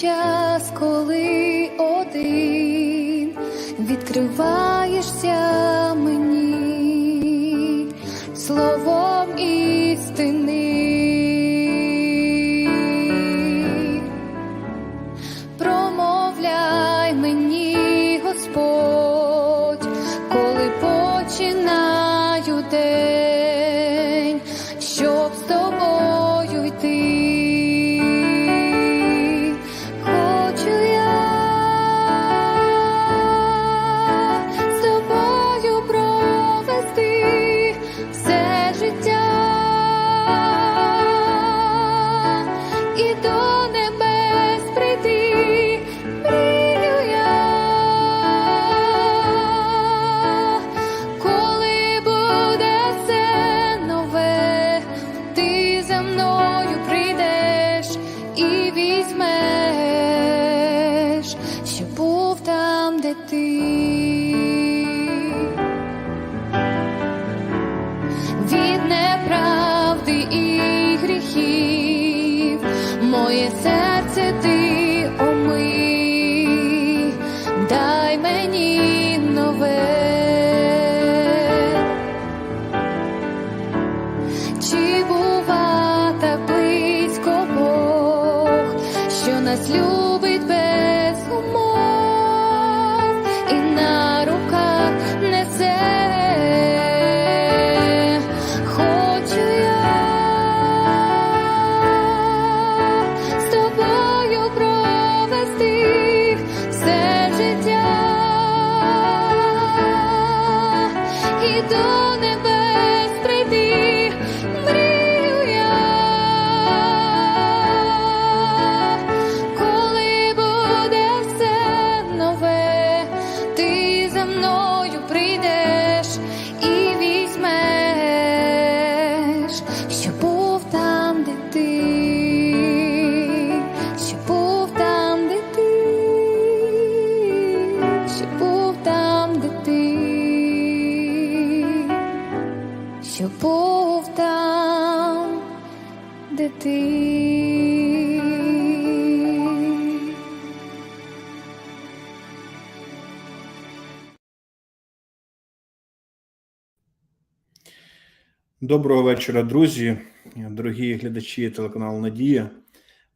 час, коли один відкриваєшся Доброго вечора, друзі, дорогі глядачі телеканалу Надія.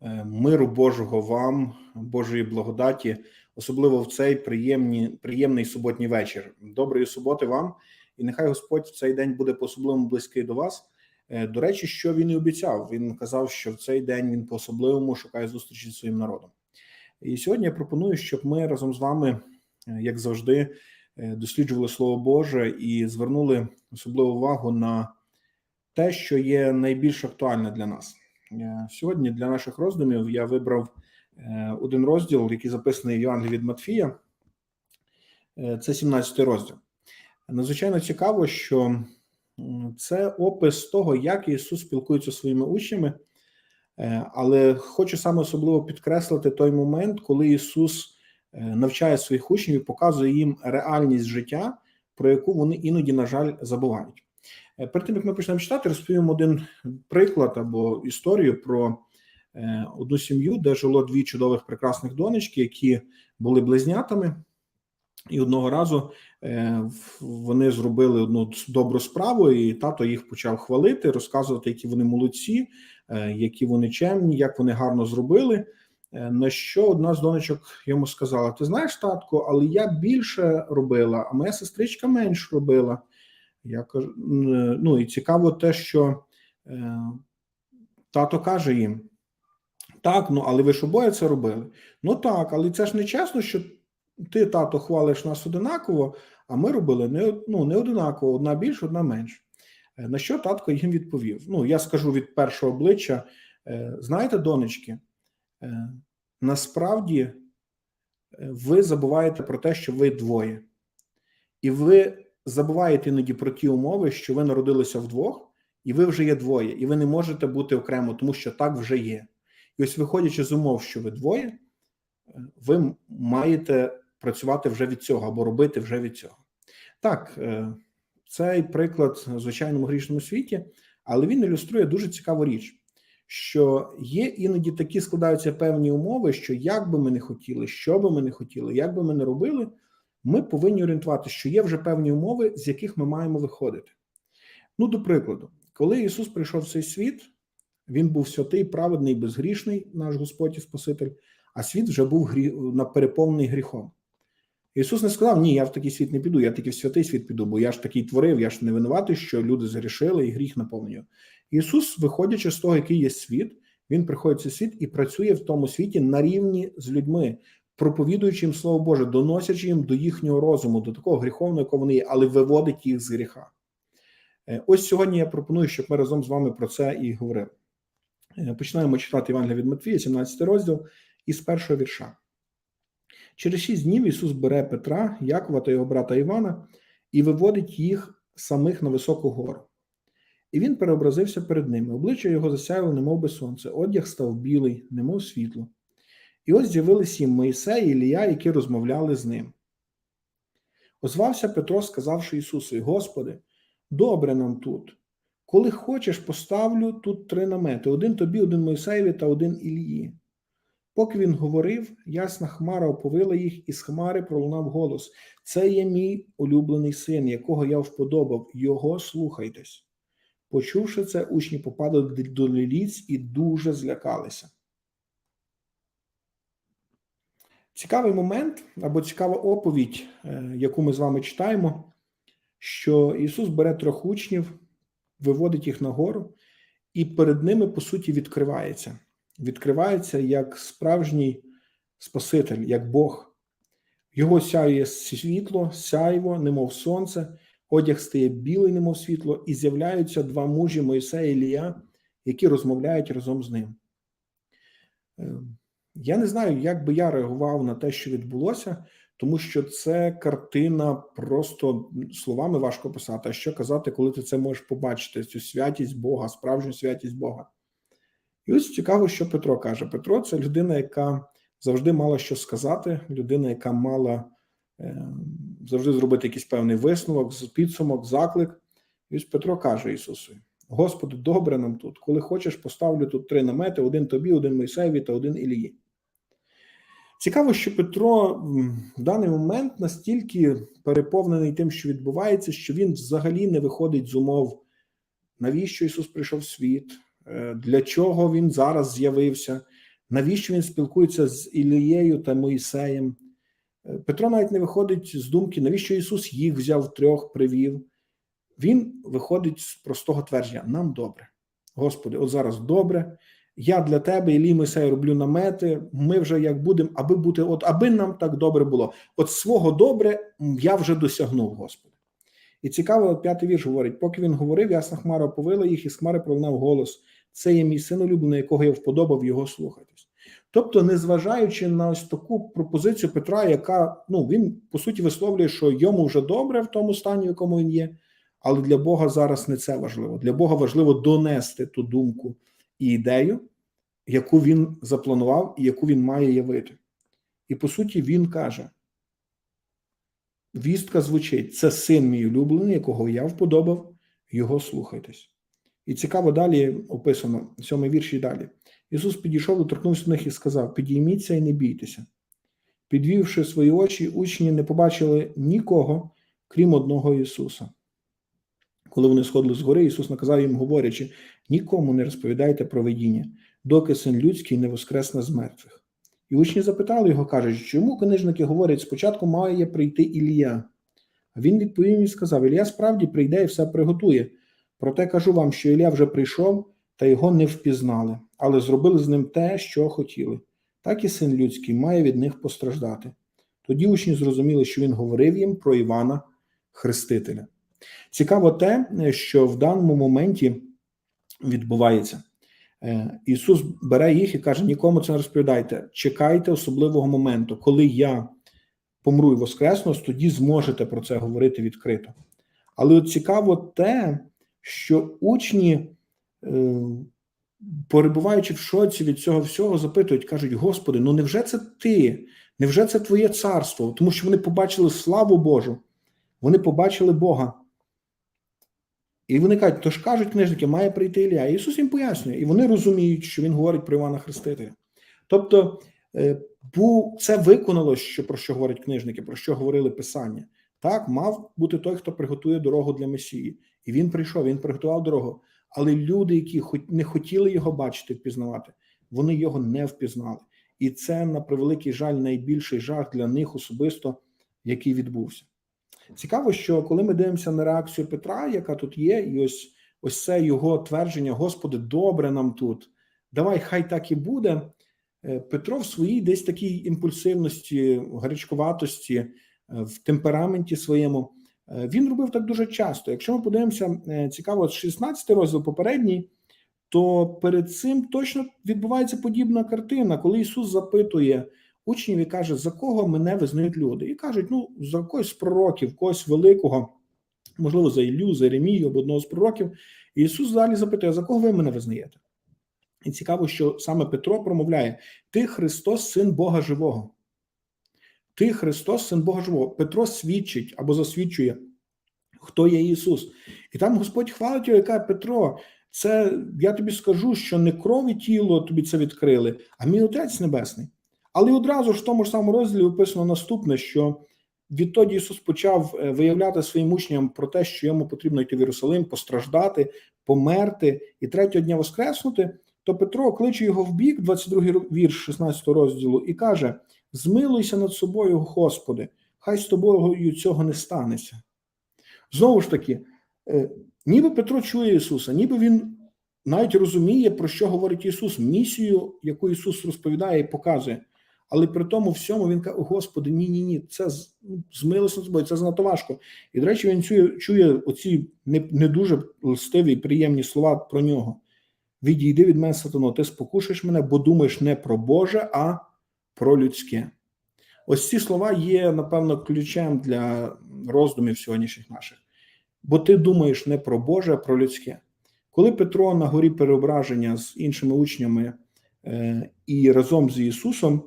Е, Миру Божого вам, Божої благодаті, особливо в цей приємні, приємний суботній вечір. Доброї суботи вам, і нехай Господь в цей день буде по-особливому близький до вас. Е, До речі, що він і обіцяв. Він казав, що в цей день він по-особливому шукає зустрічі зі своїм народом. І сьогодні я пропоную, щоб ми разом з вами, е, як завжди, е, досліджували Слово Боже і звернули особливу увагу на те, що є найбільш актуальне для нас. Сьогодні для наших роздумів я вибрав один розділ, який записаний в Євангелії від Матфія. Це 17 розділ. Надзвичайно цікаво, що це опис того, як Ісус спілкується зі своїми учнями, Е, але хочу саме особливо підкреслити той момент, коли Ісус е, навчає своїх учнів і показує їм реальність життя, про яку вони іноді, на жаль, забувають. Е, Перед тим як ми почнемо читати, розповім один приклад або історію про одну сім'ю, де жило дві чудових прекрасних донечки, які були близнятами. І одного разу вони зробили одну добру справу, і тато їх почав хвалити, розказувати, які вони молодці, е, які вони чемні, як вони гарно зробили. Е, На що одна з донечок йому сказала: Ти знаєш, татко, але я більше робила, а моя сестричка менш робила. Я кажу, е, ну і цікаво те, що е, тато каже їм: так, ну але ви ж обоє це робили. Ну так, але це ж не чесно, що ти, тато, хвалиш нас одинаково, а ми робили не, ну, не одинаково, одна більше, одна менше. Е, На що татко їм відповів? Ну, я скажу від першого обличчя: е, знаєте, донечки, е, насправді ви забуваєте про те, що ви двоє. І ви забуваєте іноді про ті умови, що ви народилися вдвох, і ви вже є двоє, і ви не можете бути окремо, тому що так вже є. І ось, виходячи з умов, що ви двоє, ви маєте працювати вже від цього або робити вже від цього. Так, е, цей приклад в звичайному грішному світі, але він ілюструє дуже цікаву річ, що є іноді такі складаються певні умови, що як би ми не хотіли, що би ми не хотіли, як би ми не робили, ми повинні орієнтувати, що є вже певні умови, з яких ми маємо виходити. Ну, до прикладу, коли Ісус прийшов в цей світ, Він був святий, праведний, безгрішний, наш Господь і Спаситель, а світ вже був грі... переповнений гріхом. Ісус не сказав: Ні, я в такий світ не піду, я тільки в святий світ піду, бо я ж такий творив, я ж не винуватий, що люди згрішили і гріх наповнює. Ісус, виходячи з того, який є світ, Він приходить в цей світ і працює в тому світі на рівні з людьми, проповідуючи їм Слово Боже, доносячи їм до їхнього розуму, до такого гріховного, якого вони є, але виводить їх з гріха. Е, Ось сьогодні я пропоную, щоб ми разом з вами про це і говорили. Е, Починаємо читати Євангелія від Матвія, 17 розділ, із першого вірша. Через шість днів Ісус бере Петра, Якова та його брата Івана і виводить їх самих на високу гору. І він переобразився перед ними. Обличчя його засяяло, немов би сонце, одяг став білий, немов світло. І ось з'явилися їм Моїсей і Ілія, які розмовляли з ним. Озвався Петро, сказавши Ісусу: Господи, добре нам тут. Коли хочеш, поставлю тут три намети: один тобі, один Мойсеєві та один Ілії. Поки він говорив, ясна хмара оповила їх, і з хмари пролунав голос: Це є мій улюблений син, якого я вподобав, його слухайтесь. Почувши це, учні попадали до ліліць і дуже злякалися. Цікавий момент або цікава оповідь, е, яку ми з вами читаємо, що Ісус бере трьох учнів, виводить їх нагору, і перед ними, по суті, відкривається. Відкривається як справжній Спаситель, як Бог. Його сяє світло, сяйво, немов сонце, одяг стає білий, немов світло, і з'являються два мужі Моїсея і Ілія, які розмовляють разом з ним. Е, Я не знаю, як би я реагував на те, що відбулося, тому що це картина просто словами важко писати. А що казати, коли ти це можеш побачити, цю святість Бога, справжню святість Бога. І ось цікаво, що Петро каже. Петро це людина, яка завжди мала що сказати, людина, яка мала е, завжди зробити якийсь певний висновок, підсумок, заклик. І ось Петро каже Ісусу: Господи, добре нам тут. Коли хочеш, поставлю тут три намети: один тобі, один Мойсеєві та один Ілії. Цікаво, що Петро в даний момент настільки переповнений тим, що відбувається, що він взагалі не виходить з умов, навіщо Ісус прийшов в світ, для чого Він зараз з'явився, навіщо він спілкується з Ілією та Моїсеєм. Е, Петро навіть не виходить з думки, навіщо Ісус їх взяв трьох, привів. Він виходить з простого твердження: нам добре. Господи, от зараз добре. Я для тебе, Ілій Мойсей, роблю намети. Ми вже як будемо, аби бути, от аби нам так добре було. От свого добре я вже досягнув, Господи. І цікаво, п'ятий вірш говорить: поки він говорив, ясна хмара оповила їх, і з хмари пролунав голос. Це є мій син улюблений, якого я вподобав його слухатись. Тобто, незважаючи на ось таку пропозицію Петра, яка ну він по суті висловлює, що йому вже добре в тому стані, в якому він є, але для Бога зараз не це важливо. Для Бога важливо донести ту думку і ідею, яку він запланував і яку він має явити. І по суті, він каже: вістка звучить: це син мій улюблений, якого я вподобав, його слухайтесь. І цікаво далі описано, сьомий вірш і далі. Ісус підійшов, доторкнувся до них і сказав: Підійміться і не бійтеся. Підвівши свої очі, учні не побачили нікого, крім одного Ісуса. Коли вони сходили з гори, Ісус наказав їм, говорячи: нікому не розповідайте про видіння, доки син людський не воскресне з мертвих. І учні запитали його, кажуть, чому книжники говорять, спочатку має прийти Ілія. А він відповів і сказав: Ілія справді прийде і все приготує. Проте кажу вам, що Ілля вже прийшов, та його не впізнали, але зробили з ним те, що хотіли. Так і син людський має від них постраждати. Тоді учні зрозуміли, що він говорив їм про Івана Хрестителя. Цікаво те, що в даному моменті відбувається. Е, Ісус бере їх і каже: нікому це не розповідайте. Чекайте особливого моменту, коли я помру і воскресну, тоді зможете про це говорити відкрито. Але от цікаво те, що учні, е, перебуваючи в шоці від цього всього, запитують, кажуть: Господи, ну невже це ти? Невже це Твоє царство? Тому що вони побачили славу Божу, вони побачили Бога. І вони кажуть, то ж кажуть книжники, має прийти Ілля. І Ісус їм пояснює, і вони розуміють, що Він говорить про Івана Хрестителя. Тобто, е, це виконалось, що про що говорять книжники, про що говорили Писання. Так, мав бути той, хто приготує дорогу для Месії. І він прийшов, він приготував дорогу. Але люди, які не хотіли його бачити, впізнавати, вони його не впізнали. І це, на превеликий жаль, найбільший жах для них особисто, який відбувся. Цікаво, що коли ми дивимося на реакцію Петра, яка тут є, і ось ось це його твердження: Господи, добре нам тут. Давай, хай так і буде. Е, Петро в своїй десь такій імпульсивності, гарячкуватості, е, в темпераменті своєму. Е, Він робив так дуже часто. Якщо ми подивимося, е, цікаво, от 16 розділ попередній, то перед цим точно відбувається подібна картина, коли Ісус запитує учнів і каже, за кого мене визнають люди. І кажуть, ну, за когось з пророків, когось великого, можливо, за Іллю, за Еремію або одного з пророків. І Ісус далі запитує, за кого ви мене визнаєте? І цікаво, що саме Петро промовляє: Ти Христос, син Бога живого. Ти Христос, син Бога живого. Петро свідчить або засвідчує, хто є Ісус. І там Господь хвалить його каже, Петро, це я тобі скажу, що не кров і тіло тобі це відкрили, а мій Отець Небесний. Але одразу ж в тому ж самому розділі описано наступне: що відтоді Ісус почав е, виявляти своїм учням про те, що йому потрібно йти в Єрусалим, постраждати, померти і третього дня воскреснути. То Петро кличе його в бік, 22 вірш 16 розділу, і каже: Змилуйся над собою, Господи, хай з тобою цього не станеться. Знову ж таки, е, ніби Петро чує Ісуса, ніби він навіть розуміє, про що говорить Ісус, місію, яку Ісус розповідає і показує. Але при тому всьому він каже: Господи, ні, ні, ні, це ну, над собою, це занадто важко. І, до речі, він чує, чує оці не, не дуже листиві і приємні слова про нього. Відійди від мене, сатано, ти спокушаєш мене, бо думаєш не про Боже, а про людське. Ось ці слова є, напевно, ключем для роздумів сьогоднішніх наших. Бо ти думаєш не про Боже, а про людське. Коли Петро на горі переображення з іншими учнями е, і разом з Ісусом,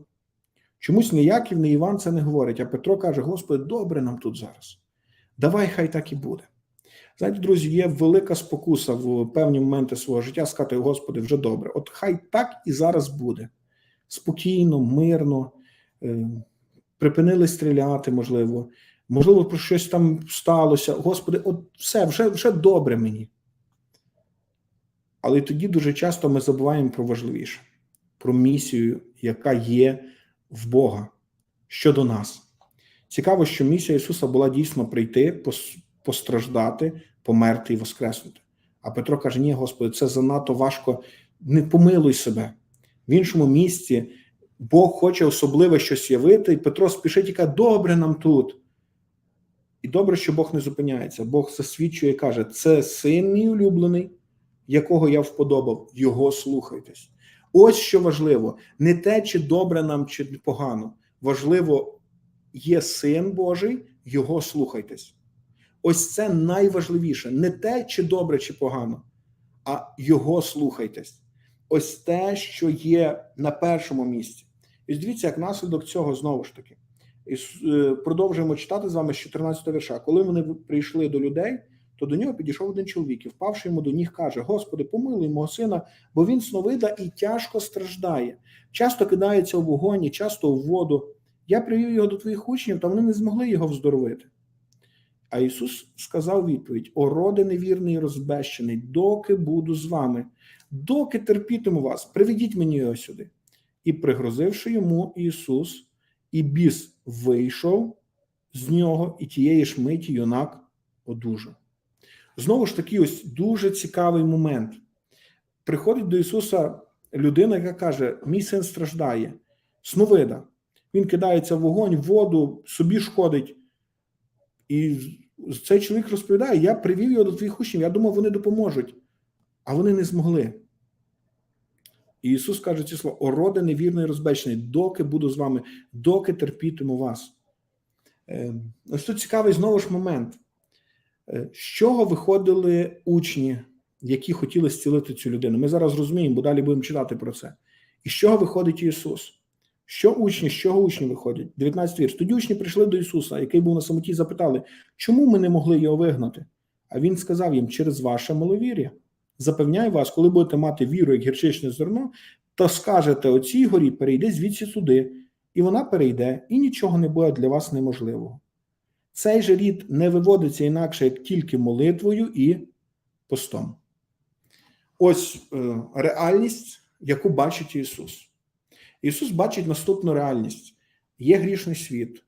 чомусь ні Яків, ні Іван це не говорить, а Петро каже: Господи, добре нам тут зараз. Давай, хай так і буде. Знаєте, друзі, є велика спокуса в певні моменти свого життя сказати, Господи, вже добре. От хай так і зараз буде. Спокійно, мирно, е, припинили стріляти, можливо, можливо, про щось там сталося. Господи, от все, вже, вже добре мені. Але тоді дуже часто ми забуваємо про важливіше, про місію, яка є в Бога щодо нас. Цікаво, що місія Ісуса була дійсно прийти, постраждати, померти і воскреснути. А Петро каже: Ні, Господи, це занадто важко. Не помилуй себе. В іншому місці Бог хоче особливе щось явити, Петро спішить і каже, добре нам тут. І добре, що Бог не зупиняється. Бог засвідчує і каже: це син мій улюблений, якого я вподобав, його слухайтесь. Ось що важливо: не те, чи добре нам, чи погано. Важливо, є син Божий, його слухайтесь. Ось це найважливіше. Не те, чи добре, чи погано, а його слухайтесь. Ось те, що є на першому місці. І дивіться, як наслідок цього знову ж таки. І е, продовжуємо читати з вами з 14 вірша. Коли вони прийшли до людей, то до нього підійшов один чоловік і, впавши йому до ніг, каже: Господи, помилуй мого сина, бо він сновида і тяжко страждає. Часто кидається у вогонь, і часто у воду. Я привів його до твоїх учнів, та вони не змогли його вздоровити. А Ісус сказав відповідь: О, роде невірний і розбещений, доки буду з вами, доки терпітиму вас, приведіть мені його сюди. І пригрозивши йому Ісус, і біс вийшов з нього, і тієї ж миті юнак одужав. Знову ж таки, ось дуже цікавий момент. Приходить до Ісуса людина, яка каже: Мій син страждає, сновида. Він кидається в вогонь, в воду, собі шкодить. І цей чоловік розповідає: Я привів його до твоїх учнів, я думав, вони допоможуть, а вони не змогли. І Ісус каже ці слова: О, роде невірний розбечений, доки буду з вами, доки терпітиму вас. Е, Ось тут цікавий знову ж момент. Е, З чого виходили учні, які хотіли зцілити цю людину? Ми зараз розуміємо, бо далі будемо читати про це. І з чого виходить Ісус? Що учні, з чого учні виходять? 19 вірш. Тоді учні прийшли до Ісуса, який був на самоті, запитали, чому ми не могли його вигнати? А він сказав їм через ваше маловір'я. Запевняю вас, коли будете мати віру, як гірчичне зерно, то скажете оцій горі, перейди звідси сюди, і вона перейде, і нічого не буде для вас неможливого. Цей же рід не виводиться інакше, як тільки молитвою і постом. Ось е, реальність, яку бачить Ісус. Ісус бачить наступну реальність: є грішний світ,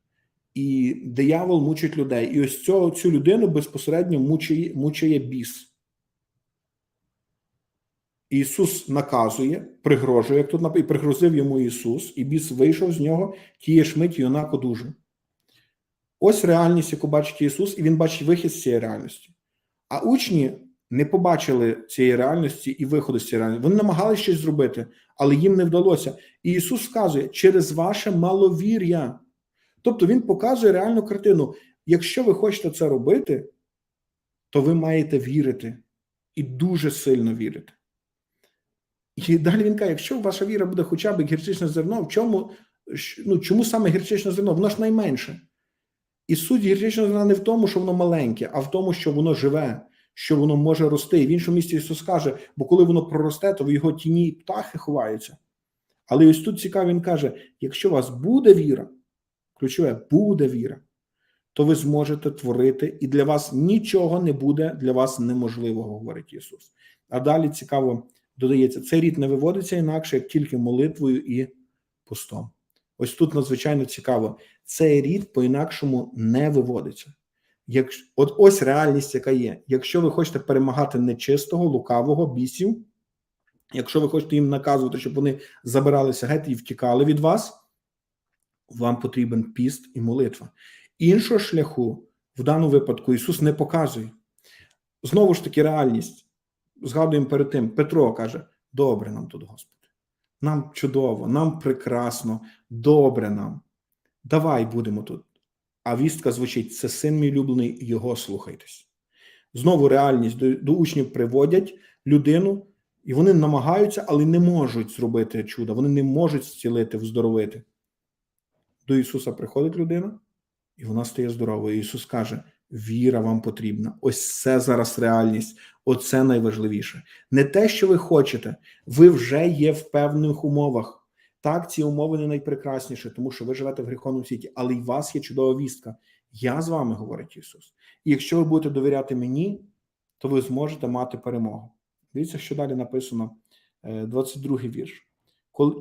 і диявол мучить людей. І ось цього, цю людину безпосередньо мучає, мучає біс. Ісус наказує, пригрожує, як тут написано, і пригрозив йому Ісус, і біс вийшов з нього, тієї ж миті юнак одужав. Ось реальність, яку бачить Ісус, і Він бачить вихід з цієї реальності. А учні не побачили цієї реальності і виходу з цієї реальності. Вони намагалися щось зробити, але їм не вдалося. І Ісус сказує, через ваше маловір'я. Тобто Він показує реальну картину. Якщо ви хочете це робити, то ви маєте вірити і дуже сильно вірити. І далі він каже: якщо ваша віра буде хоча б гірчичне зерно, в чому ну, чому саме гірчичне зерно? Воно ж найменше. І суть гірчичного зерна не в тому, що воно маленьке, а в тому, що воно живе, що воно може рости. І в іншому місці Ісус каже, бо коли воно проросте, то в його тіні птахи ховаються. Але ось тут цікаво, він каже: якщо у вас буде віра, ключове буде віра, то ви зможете творити, і для вас нічого не буде для вас неможливого, говорить Ісус. А далі цікаво додається: цей рід не виводиться інакше, як тільки молитвою і постом. Ось тут надзвичайно цікаво. Цей рід по-інакшому не виводиться. Як, от ось реальність, яка є. Якщо ви хочете перемагати нечистого, лукавого, бісів, якщо ви хочете їм наказувати, щоб вони забиралися геть і втікали від вас, вам потрібен піст і молитва. Іншого шляху в даному випадку Ісус не показує. Знову ж таки, реальність. Згадуємо перед тим, Петро каже: добре нам тут, Господи. Нам чудово, нам прекрасно, добре нам. Давай будемо тут. А вістка звучить: це син мій улюблений, його слухайтесь. Знову реальність до, до учнів приводять людину, і вони намагаються, але не можуть зробити чудо. Вони не можуть зцілити, вздоровити. До Ісуса приходить людина, і вона стає здоровою. Ісус каже: Віра вам потрібна. Ось це зараз реальність. Оце найважливіше. Не те, що ви хочете, ви вже є в певних умовах. Так, ці умови не найпрекрасніші, тому що ви живете в гріховному світі, але й вас є чудова вістка. Я з вами, говорить Ісус. І якщо ви будете довіряти мені, то ви зможете мати перемогу. Дивіться, що далі написано, 22 й вірш.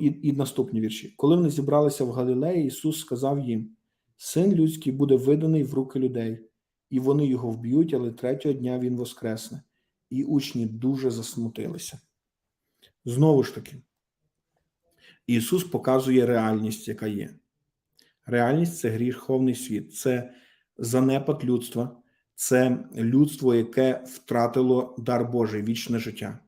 І, і наступні вірші. Коли вони зібралися в Галілеї, Ісус сказав їм: Син людський буде виданий в руки людей, і вони його вб'ють, але третього дня він воскресне. І учні дуже засмутилися. Знову ж таки, Ісус показує реальність, яка є. Реальність це гріховний світ, це занепад людства, це людство, яке втратило дар Божий, вічне життя.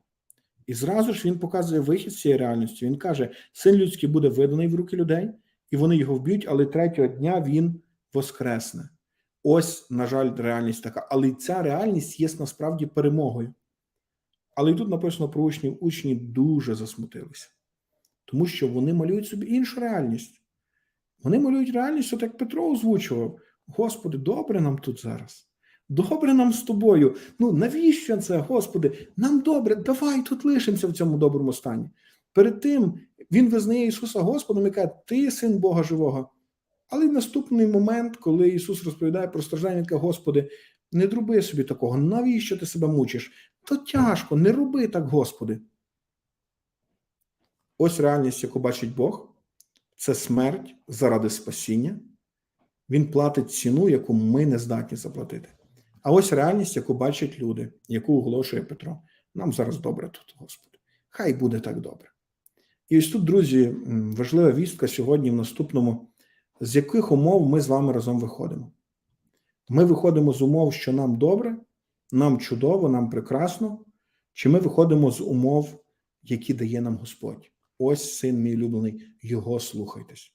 І зразу ж він показує вихід з цієї реальності. Він каже: син людський буде виданий в руки людей, і вони його вб'ють, але третього дня він воскресне. Ось, на жаль, реальність така. Але ця реальність є насправді перемогою. Але і тут написано про учнів, учні дуже засмутилися, тому що вони малюють собі іншу реальність. Вони малюють реальність, от як Петро озвучував: Господи, добре нам тут зараз. Добре нам з тобою. Ну навіщо це, Господи? Нам добре, давай тут лишимося в цьому доброму стані. Перед тим він визнає Ісуса Господом і каже, Ти син Бога живого. Але в наступний момент, коли Ісус розповідає про страждання, він каже, Господи, не зроби собі такого, навіщо ти себе мучиш? То тяжко, не роби так, Господи. Ось реальність, яку бачить Бог, це смерть заради спасіння. Він платить ціну, яку ми не здатні заплатити. А ось реальність, яку бачать люди, яку оголошує Петро. Нам зараз добре тут, Господи. Хай буде так добре. І ось тут, друзі, важлива вістка сьогодні в наступному, з яких умов ми з вами разом виходимо. Ми виходимо з умов, що нам добре, нам чудово, нам прекрасно, чи ми виходимо з умов, які дає нам Господь. Ось син мій улюблений, його слухайтесь.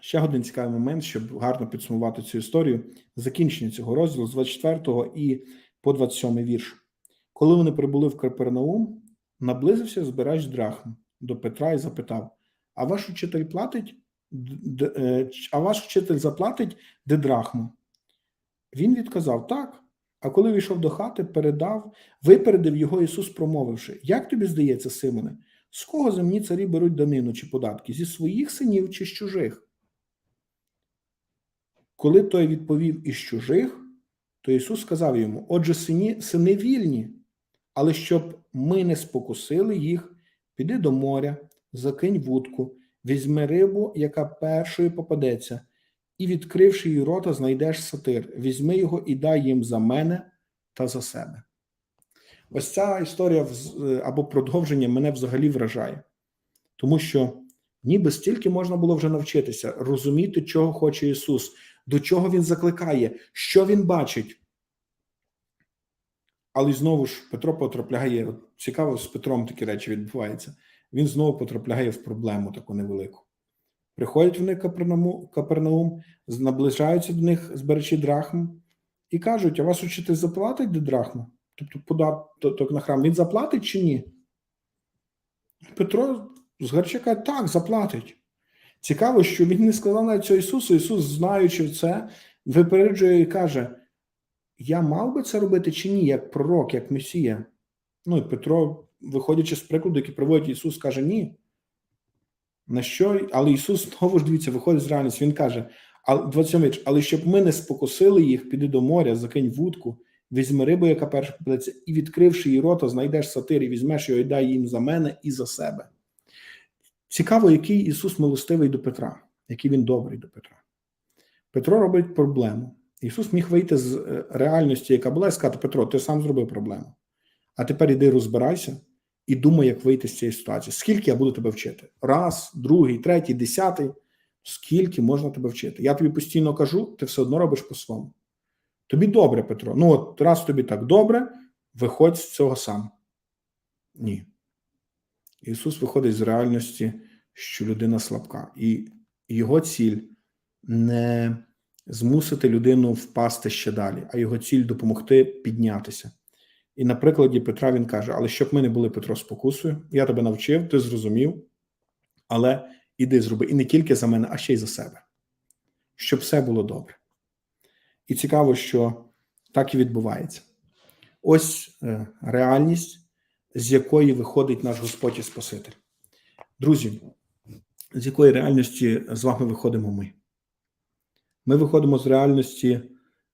Ще один цікавий момент, щоб гарно підсумувати цю історію. Закінчення цього розділу з 24 і по 27 вірш. Коли вони прибули в Капернаум, наблизився збирач драхм до Петра і запитав: А ваш учитель платить? А ваш вчитель заплатить де драхму? Він відказав: Так. А коли війшов до хати, передав, випередив його Ісус, промовивши: Як тобі здається, Симоне, з кого земні царі беруть данину чи податки? Зі своїх синів чи з чужих? Коли той відповів із чужих, то Ісус сказав йому: Отже, сині, сини вільні, але щоб ми не спокусили їх, піди до моря, закинь вудку, візьми рибу, яка першою попадеться, і, відкривши її рота, знайдеш сатир. Візьми його і дай їм за мене та за себе. Ось ця історія е, або продовження мене взагалі вражає, тому що ніби стільки можна було вже навчитися, розуміти, чого хоче Ісус, до чого Він закликає, що Він бачить. Але знову ж Петро потрапляє. Цікаво, з Петром такі речі відбуваються. Він знову потрапляє в проблему таку невелику. Приходять вони Капернаум, наближаються до них збирачі драхм і кажуть: а вас учитель заплатить до драхму? Тобто податок на храм він заплатить чи ні? Петро з Гарчака так заплатить. Цікаво, що він не сказав навіть цього Ісусу. Ісус, знаючи це, випереджує і каже: Я мав би це робити чи ні, як пророк, як Месія? Ну і Петро, виходячи з прикладу, який приводить Ісус, каже ні. На що? Але Ісус знову ж дивіться, виходить з реальності. Він каже: а 27 вірш, але щоб ми не спокусили їх, піди до моря, закинь вудку, візьми рибу, яка перша попадеться, і відкривши її рота, знайдеш сатир, і візьмеш його і дай їм за мене і за себе. Цікаво, який Ісус милостивий до Петра, який він добрий до Петра. Петро робить проблему. Ісус міг вийти з е, реальності, яка була, і сказати: Петро, ти сам зробив проблему. А тепер іди розбирайся і думай, як вийти з цієї ситуації. Скільки я буду тебе вчити? Раз, другий, третій, десятий. Скільки можна тебе вчити? Я тобі постійно кажу, ти все одно робиш по-своєму. Тобі добре, Петро. Ну, от раз тобі так добре, виходь з цього сам. Ні. Ісус виходить з реальності, що людина слабка, і його ціль не змусити людину впасти ще далі, а його ціль допомогти піднятися. І на прикладі Петра він каже: Але щоб ми не були Петро спокусою, я тебе навчив, ти зрозумів, але іди зроби. І не тільки за мене, а ще й за себе, щоб все було добре. І цікаво, що так і відбувається. Ось е, реальність, з якої виходить наш Господь і Спаситель. Друзі, з якої реальності з вами виходимо ми? Ми виходимо з реальності,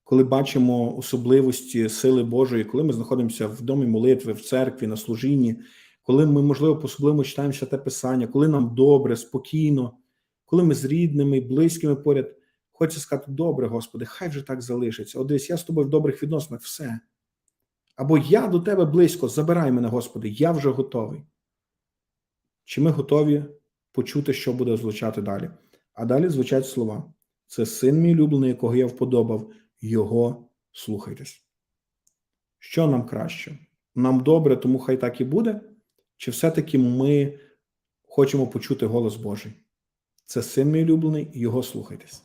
коли бачимо особливості сили Божої, коли ми знаходимося в домі молитви, в церкві, на служінні, коли ми, можливо, по-особливому читаємо святе Писання, коли нам добре, спокійно, коли ми з рідними, близькими поряд. Хочеться сказати, добре, Господи, хай вже так залишиться. От дивись, я з тобою в добрих відносинах, все. Або я до тебе близько, забирай мене, Господи, я вже готовий. Чи ми готові почути, що буде звучати далі? А далі звучать слова: це син мій улюблений, якого я вподобав, його слухайтесь. Що нам краще? Нам добре, тому хай так і буде? Чи все-таки ми хочемо почути голос Божий? Це син мій улюблений, його слухайтесь.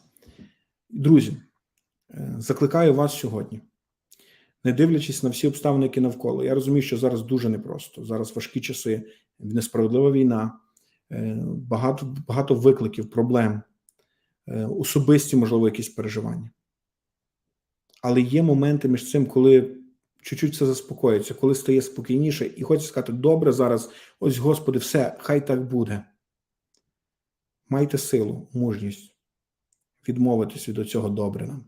Друзі, е, закликаю вас сьогодні, не дивлячись на всі обставини, які навколо. Я розумію, що зараз дуже непросто. Зараз важкі часи, несправедлива війна, е, багато, багато викликів, проблем, е, особисті, можливо, якісь переживання. Але є моменти між цим, коли чуть-чуть все заспокоїться, коли стає спокійніше, і хочеться сказати: добре, зараз, ось, Господи, все, хай так буде. Майте силу, мужність відмовитись від цього добре нам.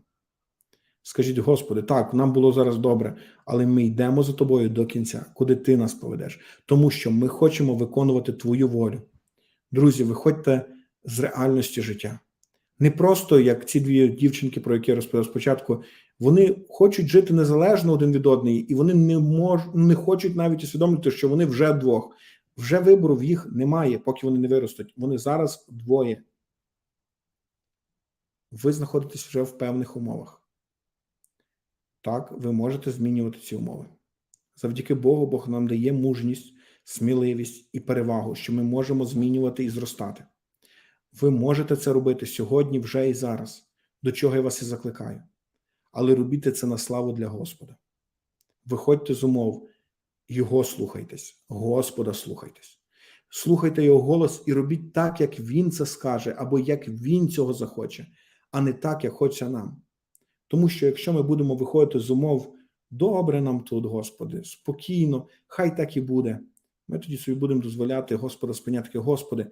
Скажіть, Господи, так, нам було зараз добре, але ми йдемо за тобою до кінця, куди ти нас поведеш, тому що ми хочемо виконувати Твою волю. Друзі, виходьте з реальності життя. Не просто як ці дві дівчинки, про які я розповідав спочатку, вони хочуть жити незалежно один від одної, і вони не мож, не хочуть навіть усвідомити, що вони вже двох. Вже вибору в їх немає, поки вони не виростуть. Вони зараз двоє. Ви знаходитесь вже в певних умовах. Так, ви можете змінювати ці умови. Завдяки Богу, Бог нам дає мужність, сміливість і перевагу, що ми можемо змінювати і зростати. Ви можете це робити сьогодні, вже і зараз, до чого я вас і закликаю. Але робіть це на славу для Господа. Виходьте з умов, Його слухайтесь, Господа слухайтесь. Слухайте Його голос і робіть так, як Він це скаже, або як Він цього захоче, а не так, як хоче нам. Тому що якщо ми будемо виходити з умов Добре нам тут, Господи, спокійно, хай так і буде. Ми тоді собі будемо дозволяти Господа спиняти, Господи,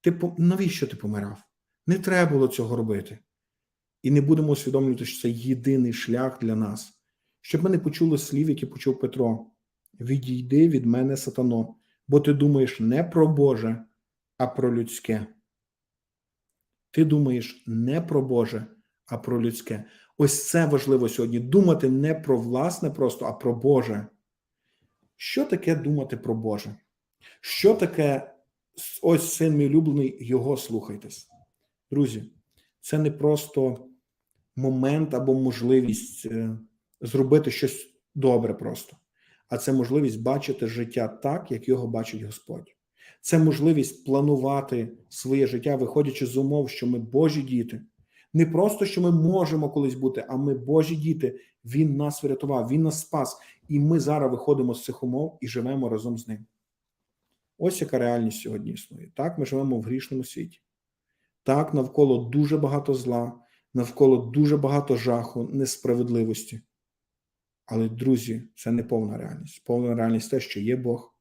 ти навіщо ти помирав? Не треба було цього робити. І не будемо усвідомлювати, що це єдиний шлях для нас, щоб ми не почули слів, які почув Петро. Відійди від мене, сатано, бо ти думаєш не про Боже, а про людське. Ти думаєш не про Боже, а про людське. Ось це важливо сьогодні. Думати не про власне просто, а про Боже. Що таке думати про Боже? Що таке ось син мій улюблений, його слухайтесь? Друзі, це не просто момент або можливість е, зробити щось добре просто, а це можливість бачити життя так, як його бачить Господь. Це можливість планувати своє життя, виходячи з умов, що ми Божі діти. Не просто що ми можемо колись бути, а ми Божі діти. Він нас врятував, Він нас спас, і ми зараз виходимо з цих умов і живемо разом з ним. Ось яка реальність сьогодні існує. Так, ми живемо в грішному світі. Так, навколо дуже багато зла, навколо дуже багато жаху, несправедливості. Але, друзі, це не повна реальність. Повна реальність те, що є Бог,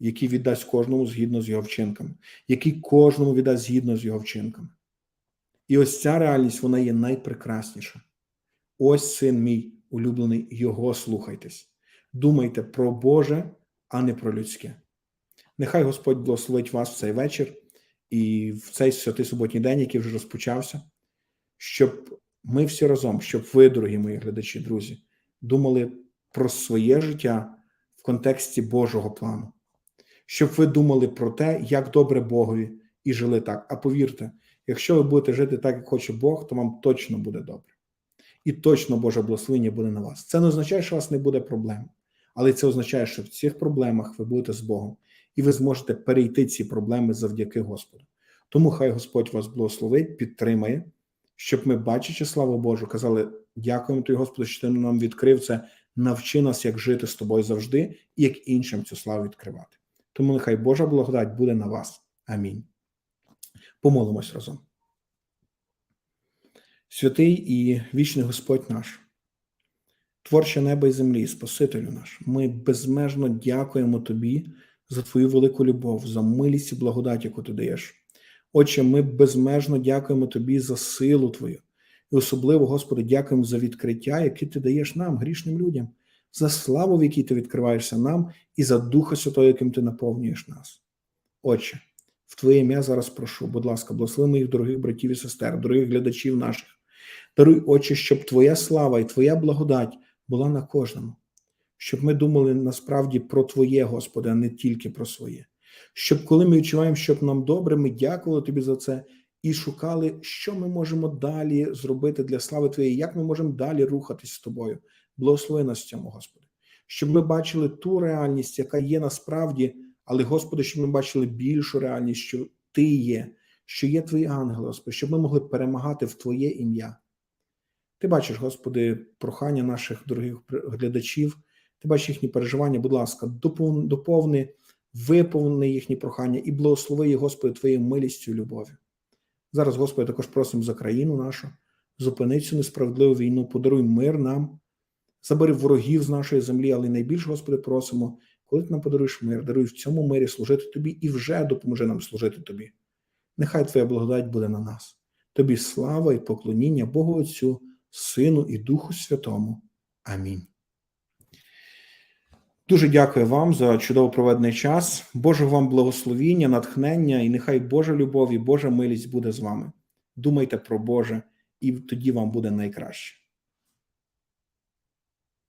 який віддасть кожному згідно з його вчинками, який кожному віддасть згідно з його вчинками. І ось ця реальність, вона є найпрекрасніша. Ось син мій улюблений, його слухайтесь. Думайте про Боже, а не про людське. Нехай Господь благословить вас в цей вечір і в цей святий суботній день, який вже розпочався, щоб ми всі разом, щоб ви, дорогі мої глядачі, друзі, думали про своє життя в контексті Божого плану, щоб ви думали про те, як добре Богові, і жили так. А повірте, якщо ви будете жити так, як хоче Бог, то вам точно буде добре. І точно Боже благословення буде на вас. Це не означає, що у вас не буде проблем, але це означає, що в цих проблемах ви будете з Богом, і ви зможете перейти ці проблеми завдяки Господу. Тому хай Господь вас благословить, підтримає, щоб ми, бачачи славу Божу, казали: дякуємо тобі, Господи, що ти нам відкрив це. Навчи нас, як жити з тобою завжди, і як іншим цю славу відкривати. Тому нехай Божа благодать буде на вас. Амінь. Помолимось разом. Святий і вічний Господь наш, творче неба і землі, Спасителю наш, ми безмежно дякуємо Тобі за Твою велику любов, за милість і благодать, яку ти даєш. Отче, ми безмежно дякуємо Тобі за силу Твою. І особливо, Господи, дякуємо за відкриття, яке ти даєш нам, грішним людям, за славу, в якій ти відкриваєшся нам, і за Духа Святого, яким ти наповнюєш нас. Отче, в Твоє ім'я зараз прошу, будь ласка, благослови моїх дорогих братів і сестер, дорогих глядачів наших. Даруй, Отче, щоб Твоя слава і Твоя благодать була на кожному, щоб ми думали насправді про Твоє, Господи, а не тільки про своє. Щоб коли ми відчуваємо, щоб нам добре, ми дякували Тобі за це і шукали, що ми можемо далі зробити для слави Твоєї, як ми можемо далі рухатись з тобою. Благослови нас цьому, Господи, щоб ми бачили ту реальність, яка є насправді, але, Господи, щоб ми бачили більшу реальність, що Ти є, що є Твої ангели, Господи, щоб ми могли перемагати в Твоє ім'я. Ти бачиш, Господи, прохання наших дорогих глядачів, ти бачиш їхні переживання, будь ласка, допов- доповни, виповни їхні прохання і благослови їх, Господи, Твоєю милістю і любов'ю. Зараз, Господи, також просимо за країну нашу, зупини цю несправедливу війну, подаруй мир нам, забери ворогів з нашої землі, але найбільше, Господи, просимо, коли ти нам подаруєш мир, даруй в цьому мирі служити Тобі і вже допоможи нам служити Тобі. Нехай Твоя благодать буде на нас. Тобі слава і поклоніння Богу Отцю, Сину і Духу Святому. Амінь. Дуже дякую вам за чудово проведений час. Божого вам благословіння, натхнення, і нехай Божа любов і Божа милість буде з вами. Думайте про Боже, і тоді вам буде найкраще.